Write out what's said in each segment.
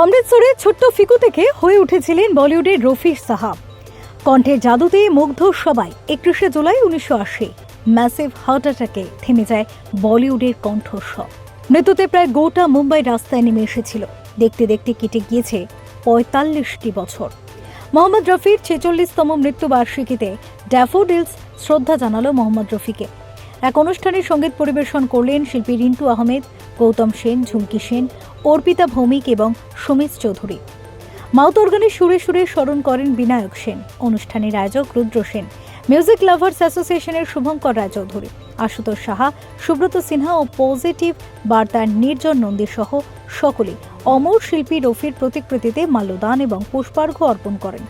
অমৃতসরে ছোট্ট ফিকু থেকে হয়ে উঠেছিলেন বলিউডের রফি সাহাব কণ্ঠের জাদুতে মুগ্ধ সবাই, একত্রিশে জুলাই উনিশশো আশি। ম্যাসিভ হার্ট অ্যাটাকে থেমে যায় বলিউডের কণ্ঠস্বর। মৃত্যুতে প্রায় গোটা মুম্বাই রাস্তায় নেমে এসেছিল। দেখতে দেখতে কেটে গিয়েছে পঁয়তাল্লিশটি বছর। মোহাম্মদ রফির ছেচল্লিশতম মৃত্যুবার্ষিকীতে ড্যাফোডিলস শ্রদ্ধা জানালো মোহাম্মদ রফিকে এক অনুষ্ঠানে সংগীত পরিবেশন করলেন শিল্পী রিন্টু আহমেদ গৌতম সেন, ঝুমকি সেন, অর্পিতা ভৌমিক এবং সুমিত চৌধুরী। মাউথ অর্গানের সুরে সুরে স্মরণ করেন বিনায়ক সেন। অনুষ্ঠানের আয়োজক রুদ্র সেন। মিউজিক লাভার্স অ্যাসোসিয়েশনের শুভঙ্কর রায়চৌধুরী আশুতোষ সাহা, সুব্রত সিনহা ও পজিটিভ বার্তার নির্জন নন্দী সহ সকলে অমর শিল্পী রফির প্রতিকৃতিতে মাল্যদান এবং পুষ্পার্ঘ্য অর্পণ করেন।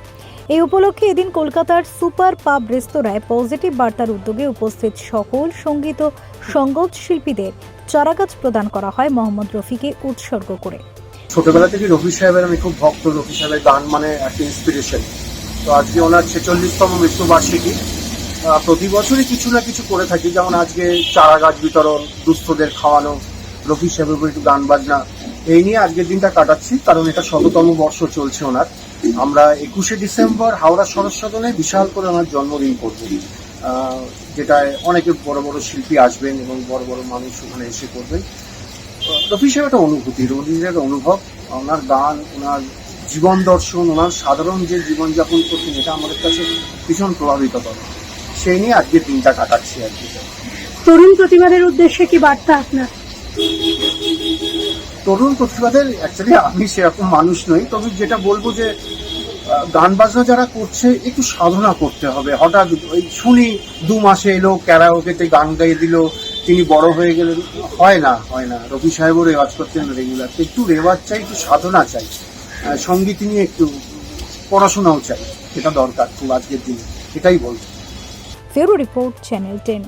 এই উপলক্ষে এদিন কলকাতার সুপার পাব রেস্তোরাঁয় পজিটিভ বার্তার উদ্যোগে উপস্থিত সকল সংগীত ও সঙ্গত শিল্পীদের চারাগাছ প্রদান করা হয় মোহাম্মদ রফিকে উৎসর্গ করে। ছোটবেলা থেকে রফি সাহেবের, আমি খুব ভক্ত রফি সাহেবের গান মানে একটা ইন্সপিরেশন তো আজকে ওনার ছেচল্লিশতম মৃত্যুবার্ষিকী। প্রতি বছরই কিছু না কিছু করে থাকি। যেমন আজকে চারা গাছ বিতরণ, দুস্থদের খাওয়ানো, রফি সাহেবের একটু গান বাজনা। এই নিয়ে আজকের দিনটা কাটাচ্ছি, কারণ এটা শততম বর্ষ চলছে ওনার। আমরা একুশে ডিসেম্বর হাওড়া সদনে বিশাল করে ওনার জন্মদিন করব। যেটায় অনেকে বড় বড় শিল্পী আসবেন এবং বড় বড় মানুষ ওখানে এসে করবেন। রফি সাহেব একটা অনুভূতি রবীন্দ্রের অনুভব। ওনার গান, ওনার জীবন দর্শন, ওনার সাধারণ যে জীবনযাপন করতেন এটা আমাদের কাছে ভীষণ প্রভাবিত করে। সেই নিয়ে আজকের দিনটা কাটাচ্ছি আর কি। তরুণ প্রতিবাদের উদ্দেশ্যে কি বার্তা আপনার? তরুণ প্রতিবাদের অ্যাকচুয়ালি আমি সেরকম মানুষ নই। তবে যেটা বলব যে গান বাজনা যারা করছে, একটু সাধনা করতে হবে। হঠাৎ ওই শুনি, দু মাসে এলো ক্যারাওকেতে গান গাইয়ে দিল, তিনি বড় হয়ে গেলেন। হয় না হয় না। রবি সাহেবও রেওয়াজ করতেন রেগুলার একটু রেওয়াজ চাই, একটু সাধনা চাই। সংগীত নিয়ে একটু পড়াশোনাও চাই। সেটা দরকার খুব আজকের দিনে। এটাই বলব। ফেরো রিপোর্ট চ্যানেল টেন